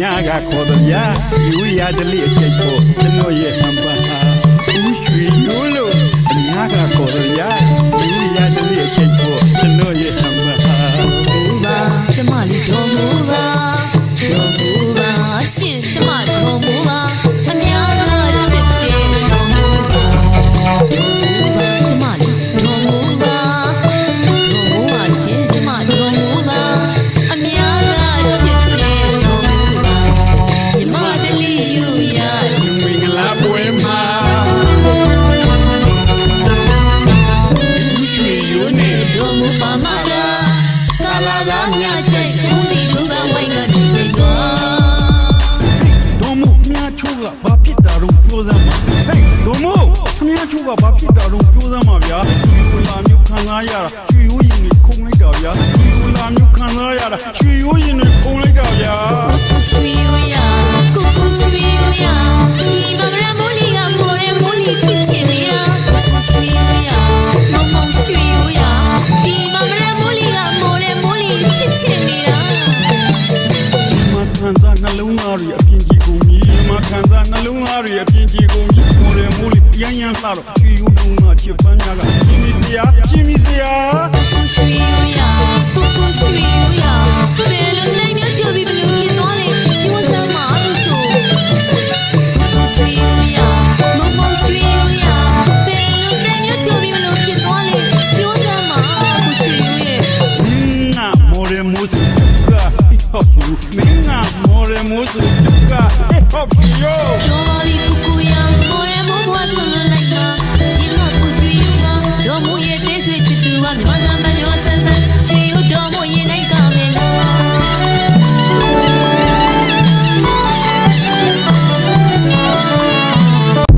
ညကခေါ်သည်ဗျာယူရဒလိအကျိတ်ဖို့ကျွန်တော်ရဲ့ လာသာမြတ်ကျိတ်ဦးစီလူပန်းဝိုင်းကဒီစိတ်ကောတော်မို့ခမည်းချိုးကဘာဖြစ်တာတော့ပြောစမ်းပါဟေးတော်မို့ခမည်းချိုးကဘာဖြစ်တာတော့ပြောစမ်းပါဗျာဒီလိုလာမျိုးခံစားရတာရွှေရိုးရင်ကိုခုံလိုက်တာဗျာဒီလိုလာမျိုးခံစားရတာရွှေရိုးရင်ကို မခံစားနှလုံးသားတွေအပြင်းကြီးကုန်ပြီမခံစားနှလုံးသားတွေအပြင်းကြီးကုန်ပြီမိုးတယ်မိုးလေးရမ်းရမ်းလှတော့ရွှေရိုးလုံးသားချစ်ပန်းများကရှင်မီစရာရှင်မီစရာရွှေရိုး música. Obvio.